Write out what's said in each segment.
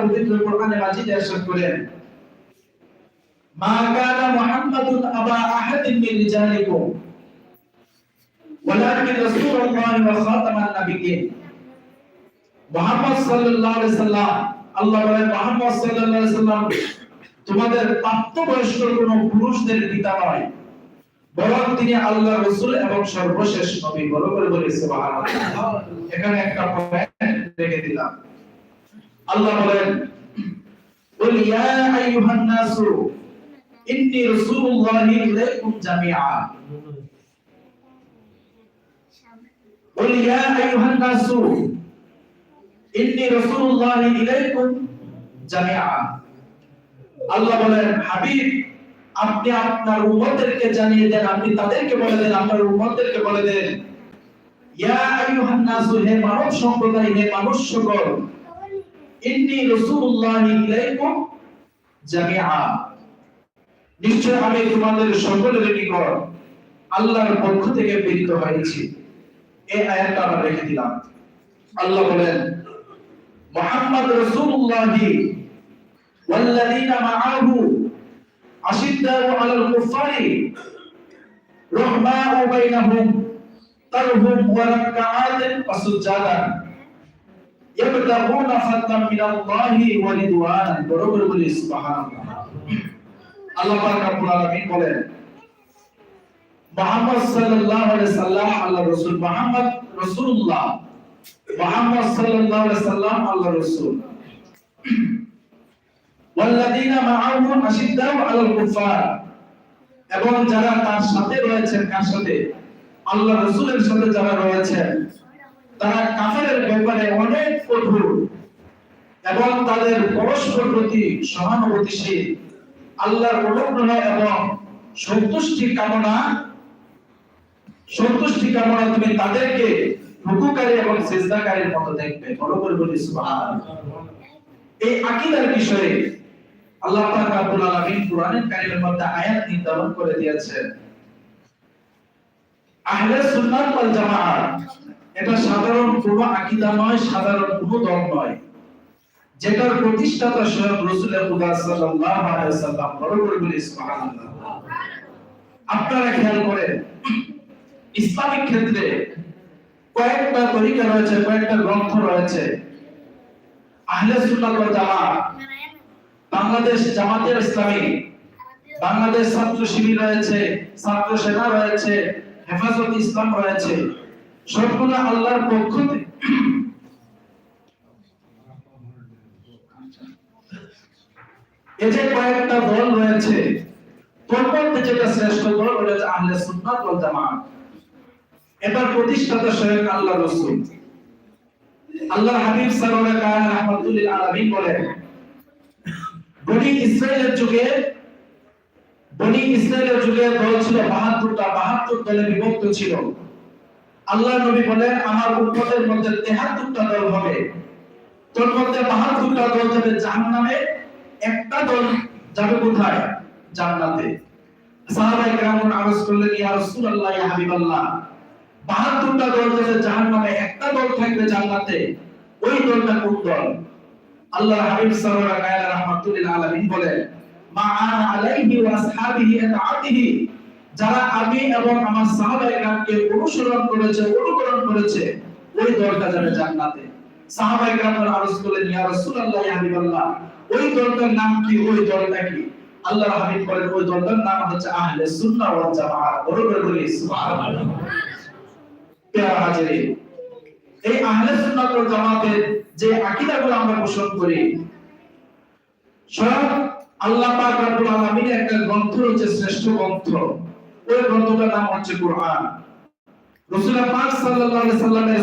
পবিত্র কোরআনে করেন, মা কানা মুহাম্মাদুন আবা আহাদিন মিন রিজালিকুম, ওয়ালাকিন রাসূলুল্লাহ ওয়া খাতামান নাবিয়্যিন। মুহাম্মদ সাল্লাল্লাহু আলাইহি সাল্লাম, আল্লাহ বলেন, মুহাম্মদ সাল্লাল্লাহু আলাইহি সাল্লাম, তোমাদের প্রাপ্তবয়স্ক কোন পুরুষদের পিতা নয়, বরং তিনি আল্লাহ রসুল এবং সর্বশেষ নবী। বলে, সুবহানাল্লাহ। এখানে একটা পয়েন্ট রেখে দিলাম। আল্লাহ বলেন, বল, ইয়া আইয়ুহান ইন্নী রাসূলুল্লাহি ইলাইকুম জামিআ। বল, ইয়া আইয়ুহান ইন্নী রাসূলুল্লাহি ইলাইকুম জামিআ। আল্লাহ বলেন, হাবিব, আপনি আপনার উম্মতদেরকে জানিয়ে দেন, আপনি তাদেরকে বলে দেন, আপনার উম্মতদেরকে বলে দেন, ইয়া আইয়ুহান হে মানব সম্প্রদায়, হে মানুষ সকল ইন্নী রাসূলুল্লাহি ইলাইকুম জামিআ নিশ্চয় আমি তোমাদের সকলের নিকট আল্লাহর পক্ষ থেকে প্রেরিত হয়েছি এই আয়াতটা আমরা রেখে দিলাম আল্লাহ বলেন মুহাম্মদ রাসূলুল্লাহি والذين معه أشداء على الكفار رحماء بينهم ترهم وركعات وسجادا يبتغون فضلا من الله ورضوانا বরবর বলি সুবহানাল্লাহ আল্লাহ পাক রব্বুল আলামিন বলেন মুহাম্মদ সাল্লাল্লাহু আলাইহি সাল্লাম আল্লাহ রাসূল মুহাম্মদ রাসূলুল্লাহ মুহাম্মদ সাল্লাল্লাহু আলাইহি সাল্লাম আল্লাহ রাসূল ওয়াল্লাযীনা মাআহু আশিদ্দাউ আলাল কুফার এবং যারা তার সাথে রয়েছেন কার সাথে আল্লাহ রাসূলের সাথে যারা রয়েছেন তারা কাফেরের ব্যাপারে অনেক কঠোর এবং তাদের পরস্পর প্রতি সহানুভূতিশীল। আল্লাহর অনুগ্রহ এবং সন্তুষ্টি কামনা সন্তুষ্টি কামনা তুমি তাদেরকে রুকুকারী এবং সিজদাকারীর মতো দেখবে। বড় করে বলি এই আকীদার বিষয়ে আল্লাহ পাক রব্বুল আলামিন কোরআনের কারীমের মধ্যে আয়াত নির্ধারণ করে দিয়েছেন। আহলে সুন্নাত ওয়াল জামাআত এটা সাধারণ কোনো আকীদা নয়, সাধারণ কোনো দল নয়। যেটার প্রতিষ্ঠাতা স্বয়ং রাসূল সাল্লাল্লাহু আলাইহি ওয়াসাল্লাম বড় করে সুবহানাল্লাহ। আপনারা খেয়াল করেন, ইসলামিক ক্ষেত্রে কয়েকটা তরিকা রয়েছে, কয়েকটা গ্রন্থ রয়েছে। আহলে সুন্নাত ওয়াল জামাআত বাংলাদেশ জামাতের ইসলামী, বাংলাদেশ ছাত্র শিবির রয়েছে, ছাত্র সেনা রয়েছে, হেফাজত ইসলাম রয়েছে। সবগুলো আল্লাহর পক্ষ এই যে কয়েকটা দল রয়েছে মধ্যে যেটা শ্রেষ্ঠ দল রয়েছে আহলে সুন্নাত ওয়াল জামাত। এটার প্রতিষ্ঠাতা স্বয়ং আল্লাহ রাসূল। আল্লাহ হাবিব সাল্লাল্লাহু আলাইহি বলেন, বনি ইসরায়েলের যুগে, বনি ইসরায়েলের যুগে দল ছিল 72টা 72 দলে বিভক্ত ছিল। আল্লাহ নবী বলেন, আমার উম্মতের মধ্যে 73টা দল হবে। তোর মধ্যে 72টা দল যাবে জাহান্নামে, একটা দল যাবে কোথায়? জান্নাতে। সাহাবায়ে কেরাম আরজ করলেন, ইয়া রাসূলুল্লাহ, ইয়া হাবিবাল্লাহ 72টা দল যাবে জাহান্নামে, একটা দল থাকবে জান্নাতে। ওই দলটা কোন দল? আল্লাহ হাবিব সাল্লাল্লাহু আলাইহি রাহমাতুল্লিল আলামিন বলেন, মা আনা আলাইহি ওয়া আসহাবিহি আতাআতিহি যারা আমি এবং আমার সাহাবায়ে অনুসরণ করেছে, অনুকরণ করেছে, ওই দলটা যাবে জান্নাতে। আরজ করলেন ইয়া রাসূলুল্লাহ হাবিবাল্লাহ, ওই দলটার নাম কি? ওই দলটা কি? আল্লাহ হাবিব বলেন, ওই দলটার নাম হচ্ছে আহলে সুন্নাহ ওয়াল বড় করে বলি, সুবহানাল্লাহ। প্রিয় এই আহলে সুন্নাত ওয়াল যে আকীদাগুলো আমরা পোষণ করি, স্বয়ং আল্লাহ পাক রব্বুল আলামিনের একটা গ্রন্থ রয়েছে শ্রেষ্ঠ গ্রন্থ। ওই গ্রন্থটার নাম হচ্ছে কোরআন। রাসূল পাক সাল্লাল্লাহু আলাইহি সাল্লামের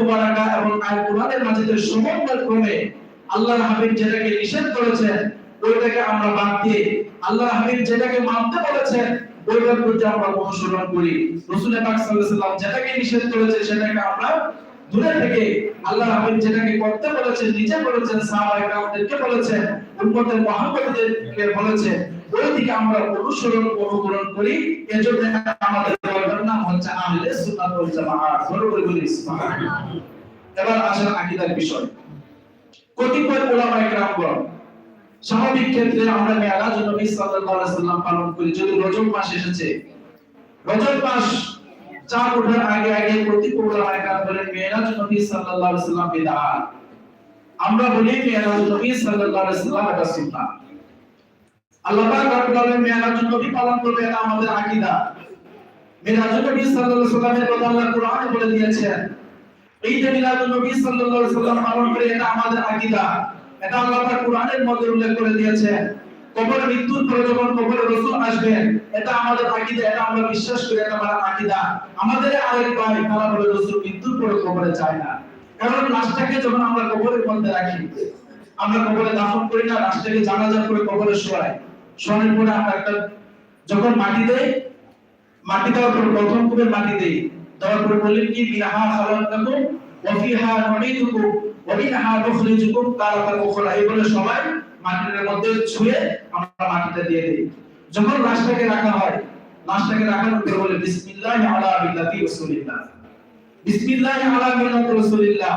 মুবারাকা এবং আল কোরআনের মাঝে সমন্বয় ক্রমে হাবিব যেটাকে নিষেধ করেছেন, ওইটাকে আমরা বাদ দিয়ে আল্লাহর হাবিব যেটাকে মানতে বলেছেন, ওইটার প্রতি আমরা অনুসরণ করি। রাসূল পাক সাল্লাল্লাহু আলাইহি সাল্লাম যেটাকে নিষেধ করেছে সেটাকে আমরা দূরে থেকে আল্লাহ হাবিব যেটাকে করতে বলেছেন, নিজে বলেছেন, সাহাবায়ে কেরামদেরকে বলেছেন, উম্মতের মুহাম্মদদেরকে বলেছেন ওই দিকে আমরা অনুসরণ, অনুকরণ করি। এজন্য আমাদের দলের নাম হচ্ছে আহলে সুন্নাত ওয়াল জামাআত বড় করে বলি, সুবহানাল্লাহ। এবার আসেন আকীদার বিষয়। কতিপয় ওলামায়ে কেরামগণ, স্বাভাবিক ক্ষেত্রে আমরা মেয়ারাজ নবী সাল্লাল্লাহু আলাইহি সাল্লাম পালন করি। যদি রজব মাস এসেছে, রজব মাস চাঁদ ওঠার আগে আগে কতিপয় ওলামায়ে কেরাম বলেন মেয়ারাজ নবী সাল্লাল্লাহু আলাইহি সাল্লাম বিদআত আমরা বলি মেয়ারাজ নবী সাল্লাল্লাহু আলাইহি সাল্লাম এটা আল্লাহ পাক রব্বুল মেয়ারাজ নবী পালন করবে এটা আমাদের আকীদা। মেরাজ নবী সাল্লাল্লাহু আলাইহি সাল্লামের কথা আল্লাহ কোরআনে বলে দিয়েছেন, ঈদ মিলাদুন নবী সাল্লাল্লাহু আলাইহি সাল্লাম পালন করে এটা আমাদের আকীদা। এটা আল্লাহ পাক কোরআনের মধ্যে উল্লেখ করে দিয়েছেন। কবর মৃত্যুর পরে যখন কবরে রাসূল আসবেন, এটা আমাদের আকীদা, এটা আমরা বিশ্বাস করি, এটা আমাদের আকীদা। আমাদের আরেক ভাই, তারা বলে, রাসূল মৃত্যুর পরে কবরে যায় না। কারণ লাশটাকে যখন আমরা কবরের মধ্যে রাখি, আমরা কবরে দাফন করি না লাশটাকে জানাজা করে কবরে শোয়াই শোয়ানোর পরে আমরা একটা, যখন মাটি দেই, মাটি দেওয়ার পর প্রথম কুবের মাটি দেই। দেওয়ার পরে বললেন কি, মিনহা খালাকাকুম ওয়া ফিহা নুঈদুকুম ওয়া মিনহা নুখরিজুকুম তারাতান উখরা। এই বলে সবাই মাটির মধ্যে ছুঁয়ে আমরা মাটিটা দিয়ে দিই। যখন লাশটাকে রাখা হয়, লাশটাকে রাখার উপরে বলে বিসমিল্লাহ আলা মিল্লাতি রাসূলিল্লাহ। বিসমিল্লাহ আলা মিল্লাতি রাসূলিল্লাহ।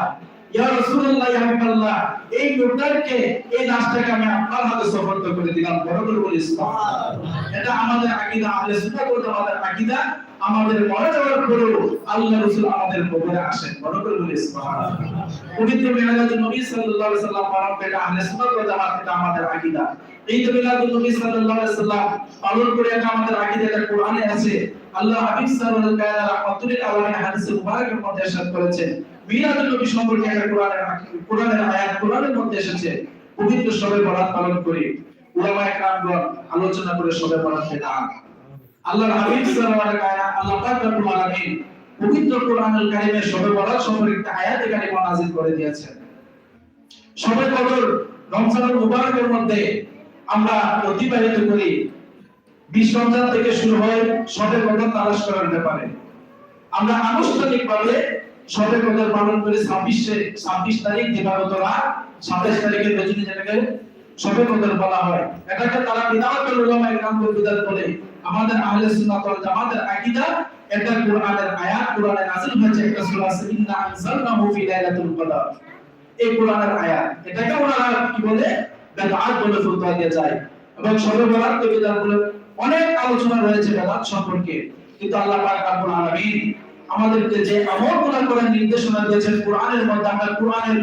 ইয়া রাসূলুল্লাহ, ইয়া হাবিবাল্লাহ, এই লোকটাকে, এই লাশটাকে আমি আপনার হাতে সুপর্দ করে দিলাম। বড় করে বলি, সুবহানাল্লাহ। এটা আমাদের আকীদা, আহলে সুন্নাত ওয়াল জামাতের আকীদা। আমাদের মরে যাওয়ার পরেও আল্লাহ রাসূল আমাদের কবরে আসেন। বড় করে বলি, সুবহানাল্লাহ। পবিত্র মিলাদুন নবী সাল্লাল্লাহু আলাইহি সাল্লাম পালন করে আহলে সুন্নাত ওয়াল জামাত, এটা আমাদের আকীদা। যে মিলাদুন নবী সাল্লাল্লাহু আলাইহি সাল্লাম পালন করে এটা আমাদের আকীদা এটা কোরআনে আছে। আল্লাহ হাবিব সাল্লাল্লাহু আলাইহি ওয়া রাহমাতুল্লিল আলামিন হাদিসে মুবারকের মধ্যে ارشاد করেছেন মিলাদুন নবী সম্পর্কে একটা কোরআনের কোরআনের আয়াত কোরআনের মধ্যে এসেছে পবিত্র শবে বরাত পালন করি উলামায়ে কেরামগণ আলোচনা করে শবে বরাত বিদআত আল্লাহর হাবিব সাল্লাল্লাহু আলাইহি ওয়া সাল্লাম আল্লাহ পাক রব্বুল আলামিন পবিত্র কোরআনুল কারীমে শবে বরাত সম্পর্কে একটা আয়াত কারীমা নাযিল করে দিয়েছেন শবে কদর রমজানুল মুবারকের মধ্যে আমরা অতিবাহিত করি বিশ থেকে শুরু হয় তালাশ আমরা আনুষ্ঠানিকভাবে পালন করি ছাব্বিশে, ছাব্বিশ তারিখ দিবাগত রাত সাতাইশ তারিখের যেটাকে বলা হয়, এটাকে তারা বিদাত বলে আমাদের আহলে সুন্নাত ওয়াল জামাতের আকীদা, এটা কোরআনের আয়াত, কোরআনে নাযিল হয়েছে, একটা সূরা আছে, ইন্না আনজালনাহু ফি লাইলাতুল কদর। এই কোরআনের আয়াত, এটাকে ওনারা কি বলে? বলে ফতোয়া দিয়ে যায়। এবং শবে বরাত বিদাত বলে অনেক আলোচনা রয়েছে বেদাত সম্পর্কে, কিন্তু আল্লাহ পাক আমাদেরকে যে আমলগুলো করার নির্দেশনা দিয়েছেন কোরআনের মধ্যে, আমরা কোরআনের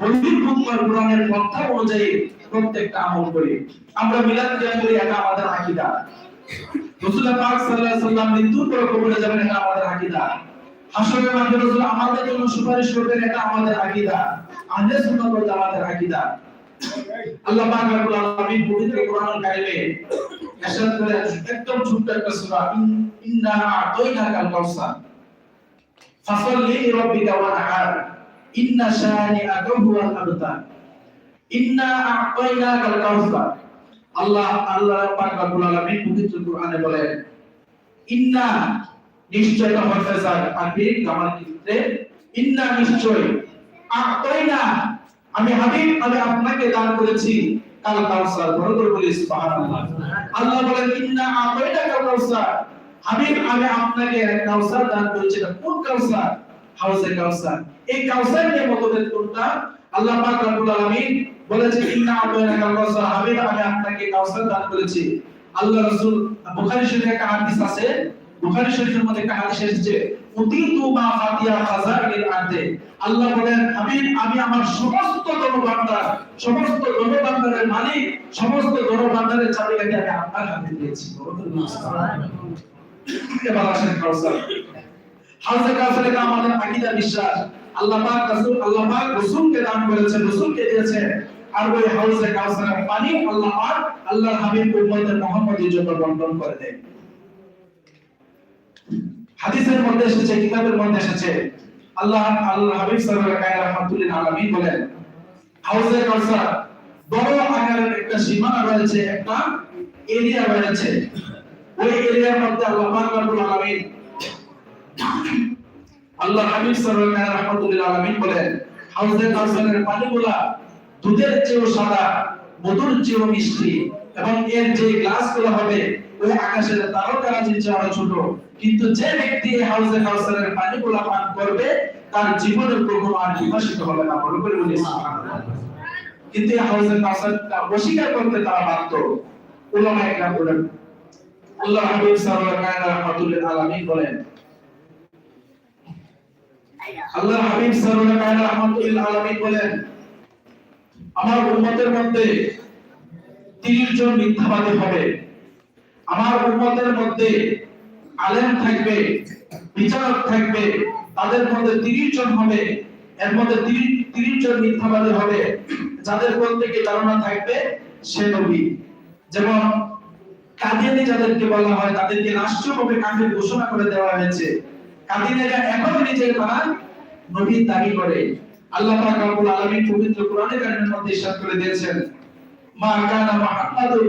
বহির্ভূত কোরআনের পন্থা অনুযায়ী প্রত্যেকটা আমল করি। আমরা মিলাদ কিয়াম করি, এটা আমাদের পাক সাল্লাম যাবেন, এটা আমাদের হাসরের আমাদের জন্য সুপারিশ করবেন, এটা আমাদের আকীদা। আহলে সুন্নাত আল্লাহ পাক আলামিন পবিত্র এসার করে একদম ছোট্ট একটা ইন্না কাউসার ফাসাল্লি লিরাব্বিকা ওয়ানহার ইন্না শানিআকা হুয়াল আবতার। ইন্না কাউসার। আল্লাহ আল্লাহ পাক রব্বুল আলামিন পবিত্র কোরআনে বলেন, ইন্না নিশ্চয় ক্ষেত্রে, ইন্না নিশ্চয় আতাইনা, আমি হাবিব, আমি আপনাকে দান করেছি কাল কাউসার। বড় করে বলি, সুবহানাল্লাহ। আল্লাহ বলেন, ইন্না আতাইনা কাল কাউসার। হাবিব, আমি আপনাকে কাউসার দান করেছি। কোন কাউসার? হাউজে কাউসার। এই কাউসার নিয়ে মতভেদ কোনটা আল্লাহ পাক রব্বুল আলামিন বলেছে ইন্না আতাইনা কাল কাউসার। হাবিব, আমি আপনাকে কাউসার দান করেছি। আল্লাহ রাসূল, বুখারী শরীফে একটা হাদিস আছে। বুখারী শরীফের মধ্যে একটা হাদিস এসেছে উতিতু মা ফাতিয়া খাজাইনিল আরদে। আল্লাহ বলেন, হাবিব, আমি আমার সমস্ত ধনভাণ্ডার সমস্ত ধনভাণ্ডারের মালিক, সমস্ত ধনভাণ্ডারের চাবিকাঠি আমি আপনার হাতে দিয়েছি। আমাদের আকীদা বিশ্বাস। আল্লাহ পাক রাসূল, আল্লাহ পাক রাসূলকে দান করেছেন রাসূলকে দিয়েছেন আর ওই হাউজে কাউসারের পানি আল্লাহ পাক আল্লাহর হাবিব উম্মতের মুহাম্মদের জন্য বন্টন করে দেন হাদিসের মধ্যে এসেছে, কিতাবের মধ্যে এসেছে। আল্লাহ আল্লাহ হাবিব সাল্লাল্লাহু আলাইহি রাহমাতুল্লিল আলামিন বলেন হাউজে কাউসার বড় আকারের একটা সীমানা রয়েছে, একটা এরিয়া রয়েছে। ওই এরিয়ার মধ্যে আল্লাহ পাক রব্বুল আলামিন আল্লাহ হাবিব সাল্লাল্লাহু আলাইহি রাহমাতুল্লিল আলামিন বলেন হাউজে কাউসারের পানিগুলা দুধের চেয়েও সাদা, মধুর চেয়েও মিষ্টি এবং এর যে গ্লাসগুলো হবে ওই আকাশের তারকারাজির চেয়ে ছোট। কিন্তু যে ব্যক্তি হাউজে কাউসারের পানিগুলো পান করবে, তার জীবনের কখনো আর বিভাসিত হবে না বলে করে বলি কিন্তু এই হাউজের কাউসারটা অস্বীকার করতে তারা বাধ্য। উলামা একরাম বলেন, আল্লাহ হাবিব সাল্লাল্লাহু আলাইহি রাহমাতুল্লিল আলামিন বলেন, আল্লাহ হাবিব সাল্লাল্লাহু আলাইহি রাহমাতুল্লিল আলামিন বলেন, আমার উম্মতের মধ্যে 30 জন মিথ্যাবাদী হবে। আমার উম্মতের মধ্যে আলেম থাকবে, বিচারক থাকবে, তাদের মধ্যে 30 জন হবে, এর মধ্যে 30 30 জন মিথ্যাবাদী হবে, যাদের প্রত্যেকে ধারণা থাকবে সে নবী। যেমন কাদিয়ানি যাদেরকে বলা হয়, তাদেরকে রাষ্ট্রীয়ভাবে কাফির ঘোষণা করে দেওয়া হয়েছে। কাদিয়ানিরা এখনও নিজের তারা নবীর দাবি করে। আল্লাহ পাক রব্বুল আলামিন পবিত্র কোরআনে মধ্যে ইরশাদ করে দিয়েছেন, মা কানা মুহাম্মাদুর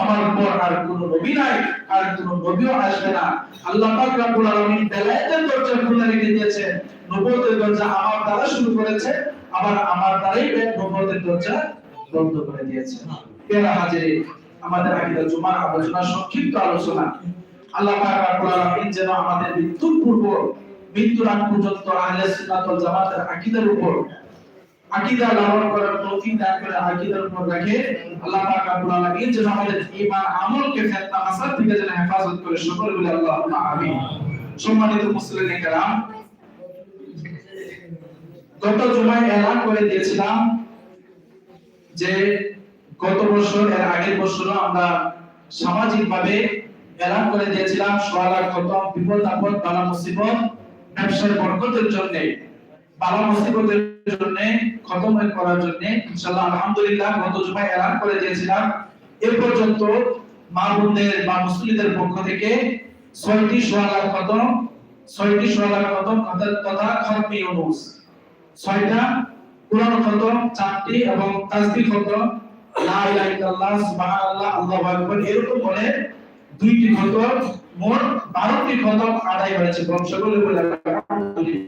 আমার পর আর কোন নবী নাই, আর কোন নবীও আসবে না। আল্লাহ পাক রব্বুল আলামিন বেলায়েতের দরজা খুলে রেখে দিয়েছেন। নবুয়তের দরজা আমার দ্বারা শুরু করেছে, আবার আমার দ্বারাই নবুয়তের দরজা বন্ধ করে দিয়েছে। পেরা হাজিরে, আমাদের আকীদা জুমার আলোচনা, সংক্ষিপ্ত আলোচনা। আল্লাহ পাক রব্বুল আলামিন যেন আমাদের মৃত্যুর পূর্ব, মৃত্যুর আগ পর্যন্ত আহলে সুন্নাত ওয়াল জামাতের আকীদার উপর আকীদা লালন করার তৌফিক দান করে আকীদার উপর রাখে আল্লাহ পাক রব্বুল আলামিন যেন আমাদের ঈমান আমলকে ফিতনা মাসাদ থেকে যেন হেফাজত করে সকল বলে আল্লাহুম্মা আমিন সম্মানিত মুসলিম کرام গত জুমায় এলান করে দিয়েছিলাম যে গত বছর এর আগের বছরও আমরা সামাজিকভাবে এলান করে দিয়েছিলাম সোয়ালা খতম বিপদ আপদ বালা মুসিবত ব্যবসার বরকতের জন্য বালা মুসিবতের জন্য, খতম করার জন্য, ইনশাআল্লাহ, আলহামদুলিল্লাহ, গত জুমায় এলান করে দিয়েছিলাম। এ পর্যন্ত মা বোনদের বা পক্ষ থেকে ছয়টি সোয়ালা খতম, ছয়টি সোয়ালা খতম, তথা খতমি ছয়টা কোরআন খতম, চারটি এবং তাসবিহ খতম। দুইটি খতম, মোট 12টি খতম আদায় হয়েছে। বংশগুলো